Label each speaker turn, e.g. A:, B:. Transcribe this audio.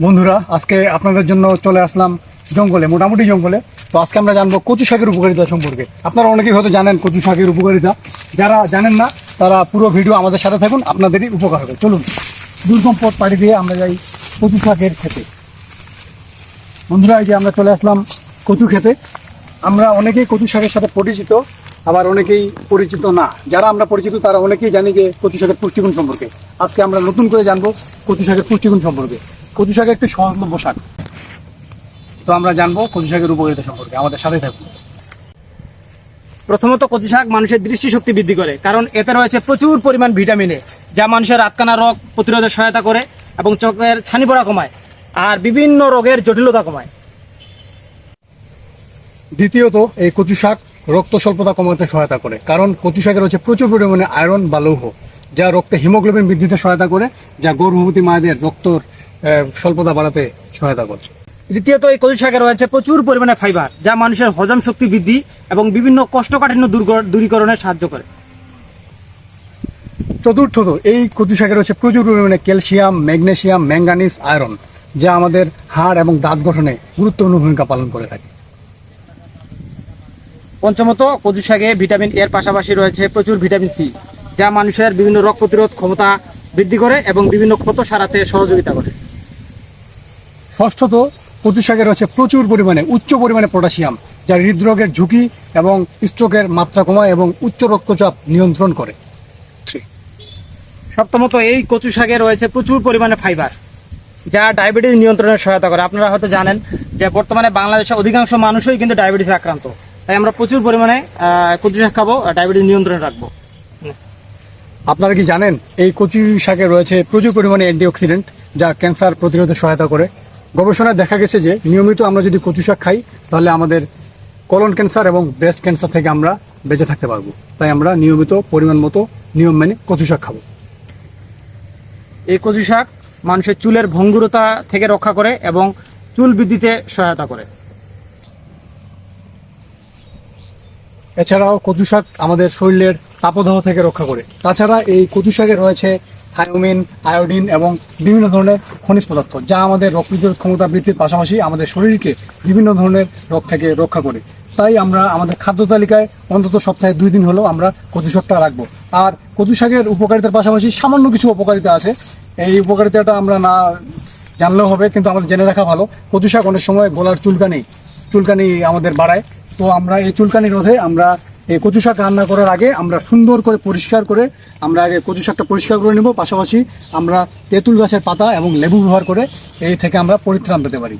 A: বন্ধুরা, আজকে আপনাদের জন্য চলে আসলাম জঙ্গলে, মোটামুটি জঙ্গলে। তো আজকে আমরা জানব কচু শাকের উপকারিতা সম্পর্কে। আপনারা অনেকেই হয়তো জানেন কচু শাকের উপকারিতা। যারা জানেন না, তারা পুরো ভিডিও আমাদের সাথে থাকুন, আপনাদেরই উপকার হবে। চলুন, দুর্গম পথ পাড়ি দিয়ে আমরা যাই কচু শাকের খেতে। বন্ধুরা, এই যে আমরা চলে আসলাম কচু খেতে। আমরা অনেকেই কচু শাকের সাথে পরিচিত, আবার অনেকেই পরিচিত না। যারা আমরা পরিচিত, তারা অনেকেই জানি যে কচু শাকের পুষ্টিগুণ সম্পর্কে। আজকে আমরা নতুন করে জানব কচু শাকের পুষ্টিগুণ সম্পর্কে। কচু শাক একটি সহজলভ্য শাক। তো আমরা জানব কচু শাকের উপকারিতা সম্পর্কে। আমাদের সাথে থাকুন।
B: প্রথমত, কচু শাক মানুষের দৃষ্টিশক্তি বৃদ্ধি করে, কারণ এতে রয়েছে প্রচুর পরিমাণ ভিটামিন যা মানুষের রাতকানা রোগ প্রতিরোধে সহায়তা করে এবং চোখের ছানি পড়া কমায়, আর বিভিন্ন রোগের জটিলতা কমায়।
A: দ্বিতীয়ত, এই কচু শাক রক্ত স্বল্পতা কমাতে সহায়তা করে, কারণ কচু শাকে রয়েছে প্রচুর পরিমাণে আয়রন বা লৌহ, যা রক্তে হিমোগ্লোবিন বৃদ্ধিতে সহায়তা করে, যা গর্ভবতী মায়েদের রক্তর স্বল্পতা বাড়াতে সহায়তা করছে।
B: দ্বিতীয়ত এই কচু শাকে রয়েছে প্রচুর পরিমাণে ফাইবার যা মানুষের হজম শক্তি বৃদ্ধি এবং বিভিন্ন কোষ্ঠকাঠিন্য দূর- দূরীকরণে সাহায্য করে।
A: চতুর্থত এই কচু শাকে রয়েছে প্রচুর পরিমাণে ক্যালসিয়াম ম্যাগনেসিয়াম ম্যাঙ্গানিজ আয়রন যা আমাদের হাড় এবং দাঁত গঠনে গুরুত্বপূর্ণ ভূমিকা পালন করে থাকে।
B: পঞ্চমত কচু শাকে ভিটামিন এর পাশাপাশি রয়েছে প্রচুর ভিটামিন সি যা মানুষের বিভিন্ন রোগ প্রতিরোধ ক্ষমতা বৃদ্ধি করে এবং বিভিন্ন ক্ষত সারাতে সহযোগিতা করে।
A: ষষ্ঠত কচু শাকে রয়েছে প্রচুর পরিমাণে উচ্চ পরিমাণে পটাশিয়াম যা হৃদরোগের ঝুঁকি এবং স্ট্রোকের মাত্রা কমায় এবং উচ্চ রক্তচাপ নিয়ন্ত্রণ করে।
B: সপ্তমত এই কচু শাকে রয়েছে প্রচুর পরিমাণে ফাইবার যা ডায়াবেটিস নিয়ন্ত্রণে সহায়তা করে। আপনারা হয়তো জানেন যে বর্তমানে বাংলাদেশে অধিকাংশ মানুষই কিন্তু ডায়াবেটিসে আক্রান্ত। তাই আমরা প্রচুর পরিমাণে কচু শাক খাব ডায়াবেটিস নিয়ন্ত্রণে রাখব।
A: আপনারা কি জানেন এই কচু শাকে রয়েছে প্রচুর পরিমাণে অ্যান্টিঅক্সিডেন্ট যা ক্যান্সার প্রতিরোধে সহায়তা করে। গবেষণায় দেখা গেছে যে নিয়মিত আমরা যদি কচু শাক খাই তাহলে আমাদের কলন ক্যান্সার এবং ব্রেস্ট ক্যান্সার থেকে আমরা বেঁচে থাকতে পারব। তাই আমরা নিয়মিত পরিমাণ মতো নিয়ম মেনে কচু শাক খাব।
B: এই কচু শাক মানুষের চুলের ভঙ্গুরতা থেকে রক্ষা করে এবং চুল বৃদ্ধিতে সহায়তা করে।
A: এছাড়াও কচু শাক আমাদের শরীরের তাপদাহ থেকে রক্ষা করে। তাছাড়া এই কচু শাকে রয়েছে থায়োমিন আয়োডিন এবং বিভিন্ন ধরনের খনিজ পদার্থ যা আমাদের রোগ প্রতিরোধ ক্ষমতা বৃদ্ধির পাশাপাশি আমাদের শরীরকে বিভিন্ন ধরনের রোগ থেকে রক্ষা করে। তাই আমরা আমাদের খাদ্য তালিকায় অন্তত সপ্তাহে দুই দিন হলেও আমরা কচু শাকটা রাখব। আর কচু শাকের উপকারিতার পাশাপাশি সামান্য কিছু উপকারিতা আছে। এই উপকারিতাটা আমরা না জানলেও হবে, কিন্তু আমাদের জেনে রাখা ভালো। কচু শাক অনেক সময় গলার চুলকানি চুলকানি আমাদের বাড়ায়। তো আমরা এই চুলকানি রোধে আমরা এই কচু শাক রান্না করার আগে আমরা সুন্দর করে পরিষ্কার করে আমরা আগে কচু শাকটা পরিষ্কার করে নেব, পাশাপাশি আমরা তেঁতুল গাছের পাতা এবং লেবু ব্যবহার করে এই থেকে আমরা পরিত্রাণ পেতে পারি।